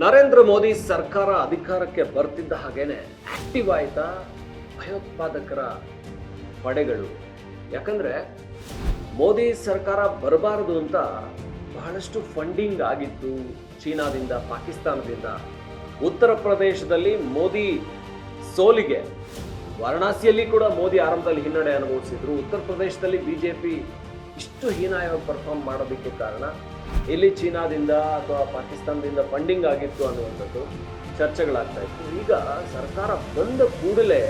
ನರೇಂದ್ರ ಮೋದಿ ಸರ್ಕಾರ ಅಧಿಕಾರಕ್ಕೆ ಬರ್ತಿದ್ದ ಹಾಗೇನೆ ಆಕ್ಟಿವ್ ಆಯ್ತಾ? ಭಯೋತ್ಪಾದಕರ ಪಡೆಗಳು. ಯಾಕಂದ್ರೆ ಮೋದಿ ಸರ್ಕಾರ ಬರಬಾರದು ಅಂತ ಬಹಳಷ್ಟು ಫಂಡಿಂಗ್ ಆಗಿತ್ತು ಚೀನಾದಿಂದ, ಪಾಕಿಸ್ತಾನದಿಂದ. ಉತ್ತರ ಪ್ರದೇಶದಲ್ಲಿ ಮೋದಿ ಸೋಲಿಗೆ. ವಾರಣಾಸಿಯಲ್ಲಿ ಕೂಡ ಮೋದಿ ಆರಂಭದಲ್ಲಿ ಹಿನ್ನಡೆ ಅನುಭವಿಸಿದ್ರು. ಉತ್ತರ ಪ್ರದೇಶದಲ್ಲಿ ಬಿಜೆಪಿ ಇಷ್ಟು ಹೀನಾಯವಾಗಿ ಪರ್ಫಾರ್ಮ್ ಮಾಡೋದಕ್ಕೆ ಕಾರಣ ಇಲ್ಲಿ ಚೀನಾದಿಂದ ಅಥವಾ ಪಾಕಿಸ್ತಾನದಿಂದ ಫಂಡಿಂಗ್ ಆಗಿತ್ತು ಅನ್ನುವಂಥದ್ದು ಚರ್ಚೆಗಳಾಗ್ತಾ ಇತ್ತು. ಈಗ ಸರ್ಕಾರ ಬಂದ ಕೂಡಲೇ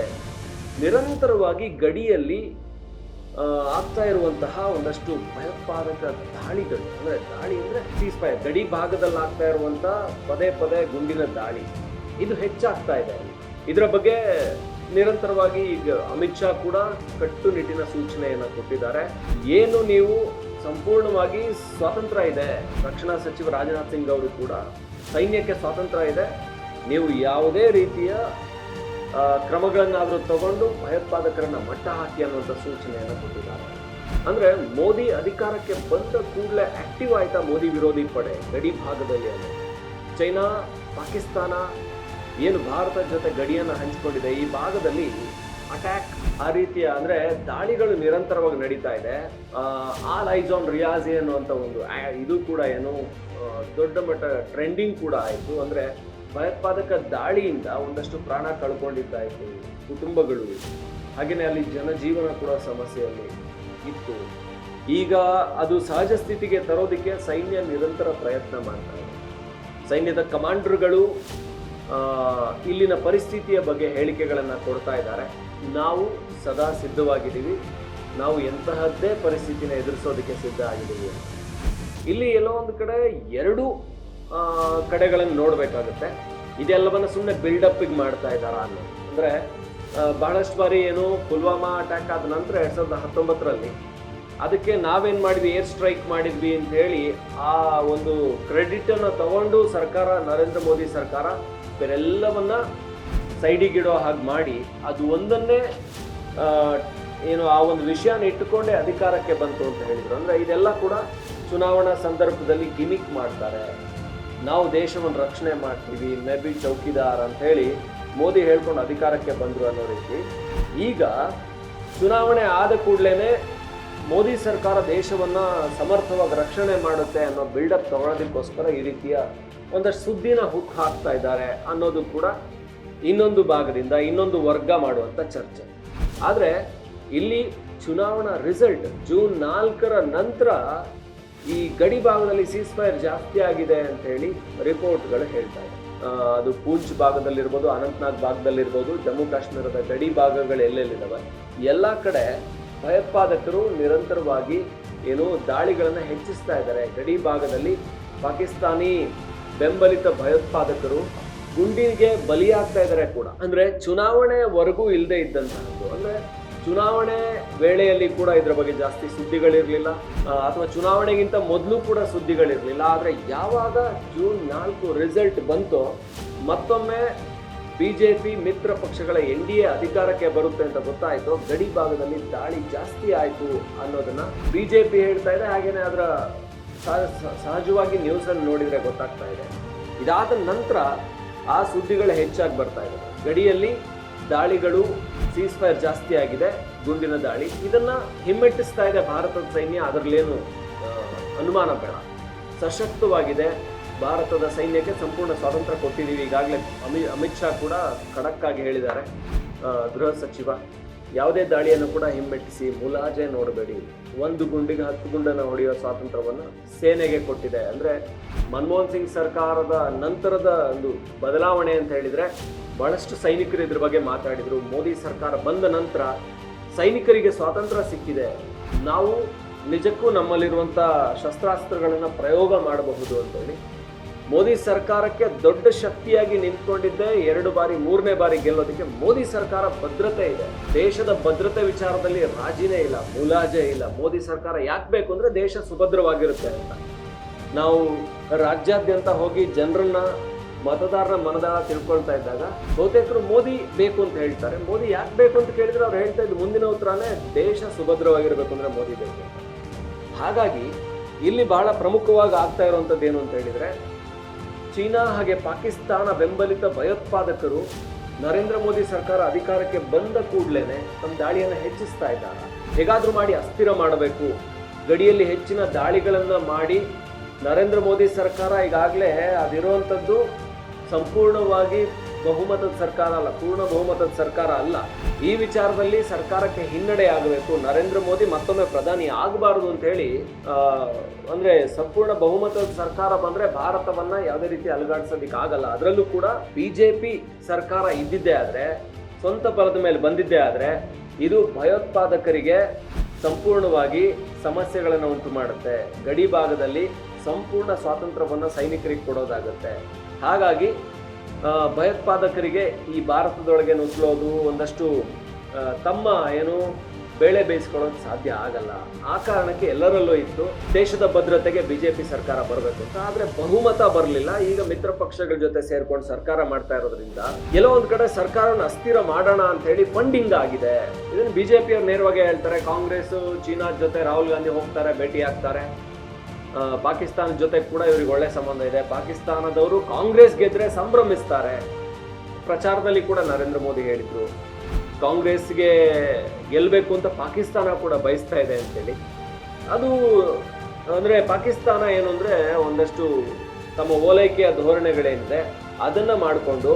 ನಿರಂತರವಾಗಿ ಗಡಿಯಲ್ಲಿ ಆಗ್ತಾ ಇರುವಂತಹ ಒಂದಷ್ಟು ಭಯೋತ್ಪಾದಕ ದಾಳಿಗಳು ಅಂದರೆ ದಾಳಿ ಅಂದ್ರೆ ಸೀಸ್ಫೈರ್ ಗಡಿ ಭಾಗದಲ್ಲಿ ಆಗ್ತಾ ಇರುವಂಥ ಪದೇ ಪದೇ ಗುಂಡಿನ ದಾಳಿ ಇದು ಹೆಚ್ಚಾಗ್ತಾ ಇದೆ. ಇದರ ಬಗ್ಗೆ ನಿರಂತರವಾಗಿ ಈಗ ಅಮಿತ್ ಶಾ ಕೂಡ ಕಟ್ಟುನಿಟ್ಟಿನ ಸೂಚನೆಯನ್ನು ಕೊಟ್ಟಿದ್ದಾರೆ. ಏನು ನೀವು ಸಂಪೂರ್ಣವಾಗಿ ಸ್ವಾತಂತ್ರ್ಯ ಇದೆ. ರಕ್ಷಣಾ ಸಚಿವ ರಾಜನಾಥ್ ಸಿಂಗ್ ಅವರು ಕೂಡ ಸೈನ್ಯಕ್ಕೆ ಸ್ವಾತಂತ್ರ್ಯ ಇದೆ. ನೀವು ಯಾವುದೇ ರೀತಿಯ ಕ್ರಮಗಳನ್ನಾದರೂ ತಗೊಂಡು ಭಯೋತ್ಪಾದಕರನ್ನು ಮಟ್ಟ ಹಾಕಿ ಅನ್ನುವಂಥ ಸೂಚನೆಯನ್ನು ಕೊಟ್ಟಿದ್ದಾರೆ. ಅಂದರೆ ಮೋದಿ ಅಧಿಕಾರಕ್ಕೆ ಬಂದ ಕೂಡಲೇ ಆಕ್ಟಿವ್ ಆಯಿತಾ ಮೋದಿ ವಿರೋಧಿ ಪಡೆ ಗಡಿ ಭಾಗದಲ್ಲಿ ಅಂದರೆ? ಚೈನಾ, ಪಾಕಿಸ್ತಾನ, ಏನು ಭಾರತದ ಜೊತೆ ಗಡಿಯನ್ನು ಹಂಚಿಕೊಂಡಿದೆ. ಈ ಭಾಗದಲ್ಲಿ ಅಟ್ಯಾಕ್ ಆ ರೀತಿಯ ಅಂದ್ರೆ ದಾಳಿಗಳು ನಿರಂತರವಾಗಿ ನಡೀತಾ ಇದೆ. ಆಲ್ ಐಸ್ ಆನ್ ರಿಯಾಜಿ ಅನ್ನುವಂಥ ಒಂದು ಇದು ಕೂಡ ಏನು ದೊಡ್ಡ ಮಟ್ಟ ಟ್ರೆಂಡಿಂಗ್ ಕೂಡ ಆಯಿತು. ಅಂದ್ರೆ ಭಯೋತ್ಪಾದಕ ದಾಳಿಯಿಂದ ಒಂದಷ್ಟು ಪ್ರಾಣ ಕಳ್ಕೊಂಡಿದ್ದಾಯಿತು ಕುಟುಂಬಗಳು ಹಾಗೆಯೇ ಅಲ್ಲಿ ಜನಜೀವನ ಕೂಡ ಸಮಸ್ಯೆಯಲ್ಲಿ ಇತ್ತು. ಈಗ ಅದು ಸಹಜ ಸ್ಥಿತಿಗೆ ತರೋದಕ್ಕೆ ಸೈನ್ಯ ನಿರಂತರ ಪ್ರಯತ್ನ ಮಾಡ್ತಾರೆ ಸೈನ್ಯದ ಕಮಾಂಡರ್ಗಳು ಇಲ್ಲಿನ ಪರಿಸ್ಥಿತಿಯ ಬಗ್ಗೆ ಹೇಳಿಕೆಗಳನ್ನು ಕೊಡ್ತಾ ಇದ್ದಾರೆ. ನಾವು ಸದಾ ಸಿದ್ಧವಾಗಿದ್ದೀವಿ. ನಾವು ಎಂತಹದ್ದೇ ಪರಿಸ್ಥಿತಿನ ಎದುರಿಸೋದಕ್ಕೆ ಸಿದ್ಧ ಆಗಿದ್ದೀವಿ. ಇಲ್ಲಿ ಎಲ್ಲೋ ಒಂದು ಕಡೆ ಎರಡು ಕಡೆಗಳನ್ನು ನೋಡಬೇಕಾಗುತ್ತೆ. ಇದೆಲ್ಲವನ್ನು ಸುಮ್ಮನೆ ಬಿಲ್ಡಪ್ಪಿಗೆ ಮಾಡ್ತಾ ಇದ್ದಾರಾ ಅನ್ನೋ ಅಂದರೆ ಬಹಳಷ್ಟು ಬಾರಿ ಏನು ಪುಲ್ವಾಮಾ ಅಟ್ಯಾಕ್ ಆದ ನಂತರ ಎರಡು ಸಾವಿರದ ಹತ್ತೊಂಬತ್ತರಲ್ಲಿ ಅದಕ್ಕೆ ನಾವೇನು ಮಾಡಿದ್ವಿ? ಏರ್ ಸ್ಟ್ರೈಕ್ ಮಾಡಿದ್ವಿ ಅಂತ ಹೇಳಿ ಆ ಒಂದು ಕ್ರೆಡಿಟನ್ನು ತಗೊಂಡು ಸರ್ಕಾರ, ನರೇಂದ್ರ ಮೋದಿ ಸರ್ಕಾರ ಬೇರೆಲ್ಲವನ್ನ ಸೈಡಿಗಿಡೋ ಹಾಗೆ ಮಾಡಿ, ಅದು ಒಂದನ್ನೇ ಏನು ಆ ಒಂದು ವಿಷಯನ ಇಟ್ಟುಕೊಂಡೇ ಅಧಿಕಾರಕ್ಕೆ ಬಂತು ಅಂತ ಹೇಳಿದ್ರು. ಅಂದ್ರೆ ಇದೆಲ್ಲ ಕೂಡ ಚುನಾವಣಾ ಸಂದರ್ಭದಲ್ಲಿ ಗಿಮಿಕ್ ಮಾಡ್ತಾರೆ. ನಾವು ದೇಶವನ್ನು ರಕ್ಷಣೆ ಮಾಡ್ತೀವಿ ಮೇಬಿ ಚೌಕಿದಾರ್ ಅಂತ ಹೇಳಿ ಮೋದಿ ಹೇಳ್ಕೊಂಡು ಅಧಿಕಾರಕ್ಕೆ ಬಂದರು ಅನ್ನೋ ರೀತಿ. ಈಗ ಚುನಾವಣೆ ಆದ ಕೂಡಲೇ ಮೋದಿ ಸರ್ಕಾರ ದೇಶವನ್ನ ಸಮರ್ಥವಾಗಿ ರಕ್ಷಣೆ ಮಾಡುತ್ತೆ ಅನ್ನೋ ಬಿಲ್ಡಪ್ ತಗೊಳ್ಳೋದಕ್ಕೋಸ್ಕರ ಈ ರೀತಿಯ ಒಂದಷ್ಟು ಸುದ್ದಿನ ಹುಕ್ ಹಾಕ್ತಾ ಇದ್ದಾರೆ ಅನ್ನೋದು ಕೂಡ ಇನ್ನೊಂದು ಭಾಗದಿಂದ ಇನ್ನೊಂದು ವರ್ಗ ಮಾಡುವಂಥ ಚರ್ಚೆ. ಆದರೆ ಇಲ್ಲಿ ಚುನಾವಣಾ ರಿಸಲ್ಟ್ ಜೂನ್ ನಾಲ್ಕರ ನಂತರ ಈ ಗಡಿ ಭಾಗದಲ್ಲಿ ಸೀಸ್ ಫೈರ್ ಜಾಸ್ತಿ ಆಗಿದೆ ಅಂತ ಹೇಳಿ ರಿಪೋರ್ಟ್ಗಳು ಹೇಳ್ತಾ ಇದೆ. ಅದು ಪೂಂಚ್ ಭಾಗದಲ್ಲಿರ್ಬೋದು, ಅನಂತನಾಗ್ ಭಾಗದಲ್ಲಿರ್ಬೋದು, ಜಮ್ಮು ಕಾಶ್ಮೀರದ ಗಡಿ ಭಾಗಗಳು ಎಲ್ಲೆಲ್ಲಿದ್ದಾವೆ ಎಲ್ಲ ಕಡೆ ಭಯೋತ್ಪಾದಕರು ನಿರಂತರವಾಗಿ ಏನು ದಾಳಿಗಳನ್ನು ಹೆಚ್ಚಿಸ್ತಾ ಇದ್ದಾರೆ. ಗಡಿ ಭಾಗದಲ್ಲಿ ಪಾಕಿಸ್ತಾನಿ ಬೆಂಬಲಿತ ಭಯೋತ್ಪಾದಕರು ಗುಂಡಿಗೆ ಬಲಿಯಾಗ್ತಾ ಇದ್ದಾರೆ ಕೂಡ. ಅಂದ್ರೆ ಚುನಾವಣೆವರೆಗೂ ಇಲ್ಲದೆ ಇದ್ದಂತಹದ್ದು. ಅಂದ್ರೆ ಚುನಾವಣೆ ವೇಳೆಯಲ್ಲಿ ಕೂಡ ಇದರ ಬಗ್ಗೆ ಜಾಸ್ತಿ ಸುದ್ದಿಗಳಿರಲಿಲ್ಲ. ಅಥವಾ ಚುನಾವಣೆಗಿಂತ ಮೊದಲು ಕೂಡ ಸುದ್ದಿಗಳಿರಲಿಲ್ಲ. ಆದರೆ ಯಾವಾಗ ಜೂನ್ ನಾಲ್ಕು ರಿಸಲ್ಟ್ ಬಂತೋ, ಮತ್ತೊಮ್ಮೆ ಬಿಜೆಪಿ ಮಿತ್ರ ಪಕ್ಷಗಳ ಎನ್ ಡಿ ಎ ಅಧಿಕಾರಕ್ಕೆ ಬರುತ್ತೆ ಅಂತ ಗೊತ್ತಾಯಿತು, ಗಡಿ ಭಾಗದಲ್ಲಿ ದಾಳಿ ಜಾಸ್ತಿ ಆಯಿತು ಅನ್ನೋದನ್ನ ಬಿಜೆಪಿ ಹೇಳ್ತಾ ಇದೆ. ಹಾಗೇನೆ ಅದರ ಸಹಜವಾಗಿ ನ್ಯೂಸಲ್ಲಿ ನೋಡಿದರೆ ಗೊತ್ತಾಗ್ತಾ ಇದೆ. ಇದಾದ ನಂತರ ಆ ಸುದ್ದಿಗಳು ಹೆಚ್ಚಾಗಿ ಬರ್ತಾ ಇದೆ. ಗಡಿಯಲ್ಲಿ ದಾಳಿಗಳು ಸೀಸ್ಫೈರ್ ಜಾಸ್ತಿ ಆಗಿದೆ, ಗುಂಡಿನ ದಾಳಿ. ಇದನ್ನ ಹಿಮ್ಮೆಟ್ಟಿಸ್ತಾ ಇದೆ ಭಾರತದ ಸೈನ್ಯ. ಅದರಲ್ಲೇನು ಅನುಮಾನ ಬೇಡ. ಸಶಕ್ತವಾಗಿದೆ ಭಾರತದ ಸೈನ್ಯಕ್ಕೆ ಸಂಪೂರ್ಣ ಸ್ವಾತಂತ್ರ್ಯ ಕೊಟ್ಟಿದ್ದೀವಿ. ಈಗಾಗಲೇ ಅಮಿ ಅಮಿತ್ ಶಾ ಕೂಡ ಖಡಕ್ಕಾಗಿ ಹೇಳಿದ್ದಾರೆ. ಗೃಹ ಸಚಿವ. ಯಾವುದೇ ದಾಳಿಯನ್ನು ಕೂಡ ಹಿಮ್ಮೆಟ್ಟಿಸಿ, ಮುಲಾಜೆ ನೋಡಬೇಡಿ. ಒಂದು ಗುಂಡಿಗೆ ಹತ್ತು ಗುಂಡನ್ನು ಹೊಡೆಯುವ ಸ್ವಾತಂತ್ರ್ಯವನ್ನು ಸೇನೆಗೆ ಕೊಟ್ಟಿದೆ. ಅಂದರೆ ಮನಮೋಹನ್ ಸಿಂಗ್ ಸರ್ಕಾರದ ನಂತರದ ಒಂದು ಬದಲಾವಣೆ ಅಂತ ಹೇಳಿದರೆ ಬಹಳಷ್ಟು ಸೈನಿಕರು ಇದ್ರ ಬಗ್ಗೆ ಮಾತಾಡಿದರು. ಮೋದಿ ಸರ್ಕಾರ ಬಂದ ನಂತರ ಸೈನಿಕರಿಗೆ ಸ್ವಾತಂತ್ರ್ಯ ಸಿಕ್ಕಿದೆ. ನಾವು ನಿಜಕ್ಕೂ ನಮ್ಮಲ್ಲಿರುವಂಥ ಶಸ್ತ್ರಾಸ್ತ್ರಗಳನ್ನು ಪ್ರಯೋಗ ಮಾಡಬಹುದು ಅಂತೇಳಿ ಮೋದಿ ಸರ್ಕಾರಕ್ಕೆ ದೊಡ್ಡ ಶಕ್ತಿಯಾಗಿ ನಿಂತ್ಕೊಂಡಿದ್ದೆ, ಎರಡು ಬಾರಿ, ಮೂರನೇ ಬಾರಿ ಗೆಲ್ಲೋದಕ್ಕೆ ಮೋದಿ ಸರ್ಕಾರ ಭದ್ರತೆ ಇದೆ. ದೇಶದ ಭದ್ರತೆ ವಿಚಾರದಲ್ಲಿ ರಾಜಿನೇ ಇಲ್ಲ, ಮುಲಾಜೆ ಇಲ್ಲ. ಮೋದಿ ಸರ್ಕಾರ ಯಾಕೆ ಬೇಕು ಅಂದ್ರೆ ದೇಶ ಸುಭದ್ರವಾಗಿರುತ್ತೆ ಅಂತ. ನಾವು ರಾಜ್ಯಾದ್ಯಂತ ಹೋಗಿ ಜನರನ್ನ, ಮತದಾರರ ಮನದಾಳ ತಿಳ್ಕೊಳ್ತಾ ಇದ್ದಾಗ ಬಹುತೇಕರು ಮೋದಿ ಬೇಕು ಅಂತ ಹೇಳ್ತಾರೆ. ಮೋದಿ ಯಾಕೆ ಬೇಕು ಅಂತ ಕೇಳಿದ್ರೆ ಅವ್ರು ಹೇಳ್ತಾ ಇದ್ದು ಮುಂದಿನ ಉತ್ತರನೇ ದೇಶ ಸುಭದ್ರವಾಗಿರ್ಬೇಕು ಅಂದ್ರೆ ಮೋದಿ ಬೇಕು ಹಾಗಾಗಿ ಇಲ್ಲಿ ಬಹಳ ಪ್ರಮುಖವಾಗಿ ಆಗ್ತಾ ಇರುವಂಥದ್ದು ಏನು ಅಂತ ಹೇಳಿದ್ರೆ ಚೀನಾ ಹಾಗೆ ಪಾಕಿಸ್ತಾನ ಬೆಂಬಲಿತ ಭಯೋತ್ಪಾದಕರು ನರೇಂದ್ರ ಮೋದಿ ಸರ್ಕಾರ ಅಧಿಕಾರಕ್ಕೆ ಬಂದ ಕೂಡಲೇ ತಮ್ಮ ದಾಳಿಯನ್ನು ಹೆಚ್ಚಿಸ್ತಾ ಇದ್ದಾರೆ. ಹೇಗಾದರೂ ಮಾಡಿ ಅಸ್ಥಿರ ಮಾಡಬೇಕು. ಗಡಿಯಲ್ಲಿ ಹೆಚ್ಚಿನ ದಾಳಿಗಳನ್ನು ಮಾಡಿ ನರೇಂದ್ರ ಮೋದಿ ಸರ್ಕಾರ ಈಗಾಗಲೇ ಅದಿರುವಂಥದ್ದು ಸಂಪೂರ್ಣವಾಗಿ ಬಹುಮತದ ಸರ್ಕಾರ ಅಲ್ಲ, ಪೂರ್ಣ ಬಹುಮತದ ಸರ್ಕಾರ ಅಲ್ಲ. ಈ ವಿಚಾರದಲ್ಲಿ ಸರ್ಕಾರಕ್ಕೆ ಹಿನ್ನಡೆ ಆಗಬೇಕು. ನರೇಂದ್ರ ಮೋದಿ ಮತ್ತೊಮ್ಮೆ ಪ್ರಧಾನಿ ಆಗಬಾರದು ಅಂತ ಹೇಳಿ ಅಂದ್ರೆ ಸಂಪೂರ್ಣ ಬಹುಮತದ ಸರ್ಕಾರ ಬಂದ್ರೆ ಭಾರತವನ್ನ ಯಾವುದೇ ರೀತಿ ಅಲುಗಾಡಿಸೋದಿಕ್ ಆಗಲ್ಲ. ಅದರಲ್ಲೂ ಕೂಡ ಬಿಜೆಪಿ ಸರ್ಕಾರ ಇದ್ದಿದ್ದೇ ಆದರೆ, ಸ್ವಂತ ಬಲದ ಮೇಲೆ ಬಂದಿದ್ದೇ ಆದರೆ, ಇದು ಭಯೋತ್ಪಾದಕರಿಗೆ ಸಂಪೂರ್ಣವಾಗಿ ಸಮಸ್ಯೆಗಳನ್ನು ಉಂಟು ಮಾಡುತ್ತೆ. ಗಡಿ ಭಾಗದಲ್ಲಿ ಸಂಪೂರ್ಣ ಸ್ವಾತಂತ್ರ್ಯವನ್ನು ಸೈನಿಕರಿಗೆ ಕೊಡೋದಾಗುತ್ತೆ. ಹಾಗಾಗಿ ಭಯೋತ್ಪಾದಕರಿಗೆ ಈ ಭಾರತದೊಳಗೆ ನುಗ್ಲೋದು ಒಂದಷ್ಟು ತಮ್ಮ ಏನು ಬೇಳೆ ಬೇಯಿಸ್ಕೊಳ್ಳೋದು ಸಾಧ್ಯ ಆಗಲ್ಲ. ಆ ಕಾರಣಕ್ಕೆ ಎಲ್ಲರಲ್ಲೂ ಇತ್ತು. ದೇಶದ ಭದ್ರತೆಗೆ ಬಿಜೆಪಿ ಸರ್ಕಾರ ಬರಬೇಕು ಅಂತ. ಆದರೆ ಬಹುಮತ ಬರಲಿಲ್ಲ. ಈಗ ಮಿತ್ರ ಪಕ್ಷಗಳ ಜೊತೆ ಸೇರ್ಕೊಂಡು ಸರ್ಕಾರ ಮಾಡ್ತಾ ಇರೋದ್ರಿಂದ ಎಲ್ಲೋ ಒಂದು ಕಡೆ ಸರ್ಕಾರವನ್ನು ಅಸ್ಥಿರ ಮಾಡೋಣ ಅಂತ ಹೇಳಿ ಫಂಡಿಂಗ್ ಆಗಿದೆ. ಇದನ್ನು ಬಿಜೆಪಿ ಅವ್ರು ನೇರವಾಗಿ ಹೇಳ್ತಾರೆ. ಕಾಂಗ್ರೆಸ್ ಚೀನಾ ಜೊತೆ ರಾಹುಲ್ ಗಾಂಧಿ ಹೋಗ್ತಾರೆ, ಭೇಟಿ ಆಗ್ತಾರೆ. ಪಾಕಿಸ್ತಾನ ಜೊತೆ ಕೂಡ ಇವ್ರಿಗೆ ಒಳ್ಳೆ ಸಂಬಂಧ ಇದೆ. ಪಾಕಿಸ್ತಾನದವರು ಕಾಂಗ್ರೆಸ್ ಗೆದ್ರೆ ಸಂಭ್ರಮಿಸ್ತಾರೆ. ಪ್ರಚಾರದಲ್ಲಿ ಕೂಡ ನರೇಂದ್ರ ಮೋದಿ ಹೇಳಿದ್ರು. ಕಾಂಗ್ರೆಸ್ಗೆ ಗೆಲ್ಲಬೇಕು ಅಂತ ಪಾಕಿಸ್ತಾನ ಕೂಡ ಬಯಸ್ತಾ ಇದೆ ಅಂತೇಳಿ. ಅದು ಅಂದರೆ ಪಾಕಿಸ್ತಾನ ಏನು ಅಂದರೆ ಒಂದಷ್ಟು ತಮ್ಮ ಓಲೈಕೆಯ ಧೋರಣೆಗಳೇನಿದೆ, ಅದನ್ನು ಮಾಡಿಕೊಂಡು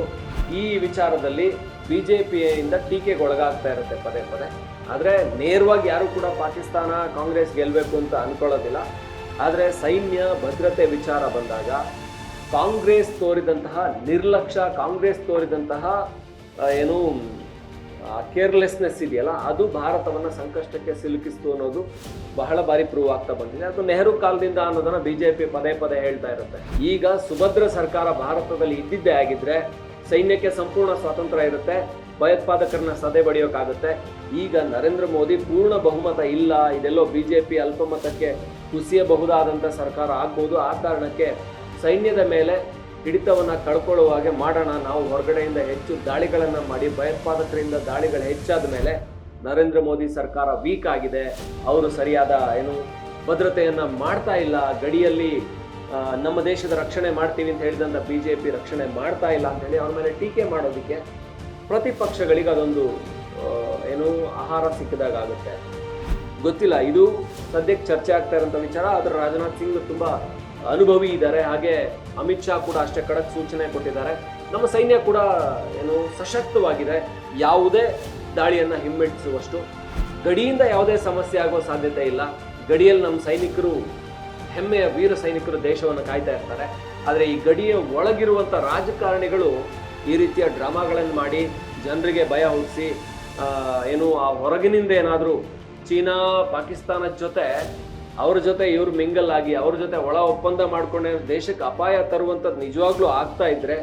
ಈ ವಿಚಾರದಲ್ಲಿ ಬಿ ಜೆ ಪಿಯಿಂದ ಟೀಕೆಗೊಳಗಾಗ್ತಾ ಇರುತ್ತೆ ಪದೇ ಪದೇ. ಆದರೆ ನೇರವಾಗಿ ಯಾರೂ ಕೂಡ ಪಾಕಿಸ್ತಾನ ಕಾಂಗ್ರೆಸ್ ಗೆಲ್ಲಬೇಕು ಅಂತ ಅನ್ಕೊಳ್ಳೋದಿಲ್ಲ. ಆದರೆ ಸೈನ್ಯ ಭದ್ರತೆ ವಿಚಾರ ಬಂದಾಗ ಕಾಂಗ್ರೆಸ್ ತೋರಿದಂತಹ ನಿರ್ಲಕ್ಷ್ಯ, ಕಾಂಗ್ರೆಸ್ ತೋರಿದಂತಹ ಏನು ಕೇರ್ಲೆಸ್ನೆಸ್ ಇದೆಯಲ್ಲ, ಅದು ಭಾರತವನ್ನ ಸಂಕಷ್ಟಕ್ಕೆ ಸಿಲುಕಿಸ್ತು ಅನ್ನೋದು ಬಹಳ ಬಾರಿ ಪ್ರೂವ್ ಆಗ್ತಾ ಬಂದಿದೆ. ಅದು ನೆಹರು ಕಾಲದಿಂದ ಅನ್ನೋದನ್ನ ಬಿಜೆಪಿ ಪದೇ ಪದೇ ಹೇಳ್ತಾ ಇರುತ್ತೆ. ಈಗ ಸುಭದ್ರ ಸರ್ಕಾರ ಭಾರತದಲ್ಲಿ ಇದ್ದಿದ್ದೇ ಆಗಿದ್ರೆ ಸೈನ್ಯಕ್ಕೆ ಸಂಪೂರ್ಣ ಸ್ವಾತಂತ್ರ್ಯ ಇರುತ್ತೆ, ಭಯೋತ್ಪಾದಕರನ್ನ ಸದೆ ಬಡಿಯೋಕ್ಕಾಗುತ್ತೆ ಈಗ ನರೇಂದ್ರ ಮೋದಿ ಪೂರ್ಣ ಬಹುಮತ ಇಲ್ಲ, ಇದೆಲ್ಲೋ ಬಿಜೆಪಿ ಅಲ್ಪಮತಕ್ಕೆ ಕುಸಿಯಬಹುದಾದಂಥ ಸರ್ಕಾರ ಆಗ್ಬೋದು. ಆ ಕಾರಣಕ್ಕೆ ಸೈನ್ಯದ ಮೇಲೆ ಹಿಡಿತವನ್ನು ಕಳ್ಕೊಳ್ಳುವ ಹಾಗೆ ಮಾಡೋಣ. ನಾವು ಹೊರಗಡೆಯಿಂದ ಹೆಚ್ಚು ದಾಳಿಗಳನ್ನು ಮಾಡಿ, ಭಯೋತ್ಪಾದಕರಿಂದ ದಾಳಿಗಳು ಹೆಚ್ಚಾದ ಮೇಲೆ ನರೇಂದ್ರ ಮೋದಿ ಸರ್ಕಾರ ವೀಕ್ ಆಗಿದೆ. ಅವರು ಸರಿಯಾದ ಏನು ಭದ್ರತೆಯನ್ನು ಮಾಡ್ತಾ ಇಲ್ಲ. ಗಡಿಯಲ್ಲಿ ನಮ್ಮ ದೇಶದ ರಕ್ಷಣೆ ಮಾಡ್ತೀವಿ ಅಂತ ಹೇಳಿದಂಥ ಬಿ ಜೆ ಪಿ ರಕ್ಷಣೆ ಮಾಡ್ತಾ ಇಲ್ಲ ಅಂತ ಹೇಳಿ ಅವ್ರ ಮೇಲೆ ಟೀಕೆ ಮಾಡೋದಕ್ಕೆ ಪ್ರತಿಪಕ್ಷಗಳಿಗೆ ಅದೊಂದು ಏನು ಆಹಾರ ಸಿಕ್ಕಿದಾಗ ಆಗುತ್ತೆ. ಗೊತ್ತಿಲ್ಲ. ಇದು ಸದ್ಯಕ್ಕೆ ಚರ್ಚೆ ಆಗ್ತಾ ಇರೋಂಥ ವಿಚಾರ. ಆದರೆ ರಾಜನಾಥ್ ಸಿಂಗ್ ತುಂಬ ಅನುಭವಿ ಇದ್ದಾರೆ. ಹಾಗೆ ಅಮಿತ್ ಶಾ ಕೂಡ ಅಷ್ಟೇ ಕಡಕ್ ಸೂಚನೆ ಕೊಟ್ಟಿದ್ದಾರೆ. ನಮ್ಮ ಸೈನ್ಯ ಕೂಡ ಏನು ಸಶಕ್ತವಾಗಿದೆ. ಯಾವುದೇ ದಾಳಿಯನ್ನು ಹಿಮ್ಮೆಟ್ಟಿಸುವಷ್ಟು. ಗಡಿಯಿಂದ ಯಾವುದೇ ಸಮಸ್ಯೆ ಆಗುವ ಸಾಧ್ಯತೆ ಇಲ್ಲ. ಗಡಿಯಲ್ಲಿ ನಮ್ಮ ಸೈನಿಕರು, ಹೆಮ್ಮೆಯ ವೀರ ಸೈನಿಕರು ದೇಶವನ್ನು ಕಾಯ್ತಾ ಇರ್ತಾರೆ. ಆದರೆ ಈ ಗಡಿಯ ಒಳಗಿರುವಂಥ ರಾಜಕಾರಣಿಗಳು ಈ ರೀತಿಯ ಡ್ರಾಮಾಗಳನ್ನು ಮಾಡಿ ಜನರಿಗೆ ಭಯ ಹುಟ್ಟಿಸಿ ಏನು ಆ ಹೊರಗಿನಿಂದ ಏನಾದರೂ ಚೀನಾ, ಪಾಕಿಸ್ತಾನದ ಜೊತೆ ಅವ್ರ ಜೊತೆ ಇವ್ರು ಮಿಂಗಲ್ ಆಗಿ, ಅವ್ರ ಜೊತೆ ಒಳ ಒಪ್ಪಂದ ಮಾಡ್ಕೊಂಡೆ ದೇಶಕ್ಕೆ ಅಪಾಯ ತರುವಂಥದ್ದು ನಿಜವಾಗ್ಲೂ ಆಗ್ತಾ ಇದ್ರೆ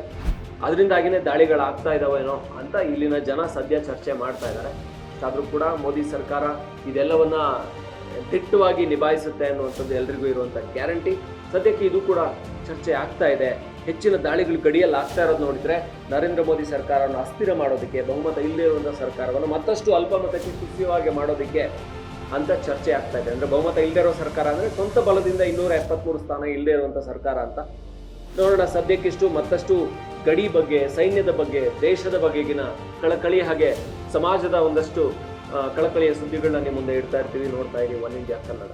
ಅದರಿಂದಾಗಿನೇ ದಾಳಿಗಳು ಆಗ್ತಾ ಇದಾವೇನೋ ಅಂತ ಇಲ್ಲಿನ ಜನ ಸದ್ಯ ಚರ್ಚೆ ಮಾಡ್ತಾ ಇದ್ದಾರೆ ಆದರೂ ಕೂಡ ಮೋದಿ ಸರ್ಕಾರ ಇದೆಲ್ಲವನ್ನ ದಿಟ್ಟವಾಗಿ ನಿಭಾಯಿಸುತ್ತೆ ಅನ್ನುವಂಥದ್ದು ಎಲ್ರಿಗೂ ಇರುವಂಥ ಗ್ಯಾರಂಟಿ. ಸದ್ಯಕ್ಕೆ ಇದು ಕೂಡ ಚರ್ಚೆ ಆಗ್ತಾ ಇದೆ. ಹೆಚ್ಚಿನ ದಾಳಿಗಳು ಗಡಿಯಲ್ಲಿ ಆಗ್ತಾ ಇರೋದು ನೋಡಿದ್ರೆ ನರೇಂದ್ರ ಮೋದಿ ಸರ್ಕಾರವನ್ನು ಅಸ್ಥಿರ ಮಾಡೋದಕ್ಕೆ, ಬಹುಮತ ಇಲ್ಲದೇ ಇರುವಂಥ ಸರ್ಕಾರವನ್ನು ಮತ್ತಷ್ಟು ಅಲ್ಪಮತಕ್ಕೆ ಸುಸ್ಥಿರವಾಗಿ ಮಾಡೋದಕ್ಕೆ ಅಂತ ಚರ್ಚೆ ಆಗ್ತಾ ಇದೆ. ಅಂದ್ರೆ ಬಹುಮತ ಇಲ್ಲದೆ ಇರೋ ಸರ್ಕಾರ ಅಂದ್ರೆ ಸ್ವಂತ ಬಲದಿಂದ ಇನ್ನೂರ ಎಪ್ಪತ್ಮೂರು ಸ್ಥಾನ ಇಲ್ಲದೆ ಇರುವಂಥ ಸರ್ಕಾರ ಅಂತ. ನೋಡೋಣ, ಸದ್ಯಕ್ಕಿಷ್ಟು ಮತ್ತಷ್ಟು ಗಡಿ ಬಗ್ಗೆ, ಸೈನ್ಯದ ಬಗ್ಗೆ, ದೇಶದ ಬಗೆಗಿನ ಕಳಕಳಿ ಹಾಗೆ ಸಮಾಜದ ಒಂದಷ್ಟು ಕಳಕಳಿಯ ಸುದ್ದಿಗಳನ್ನ ನಿಮ್ಮ ಮುಂದೆ ಇಡ್ತಾ ಇರ್ತೀವಿ. ನೋಡ್ತಾ ಇರಿ, ಒನ್ ಇಂಡಿಯಾ ಕನ್ನಡ.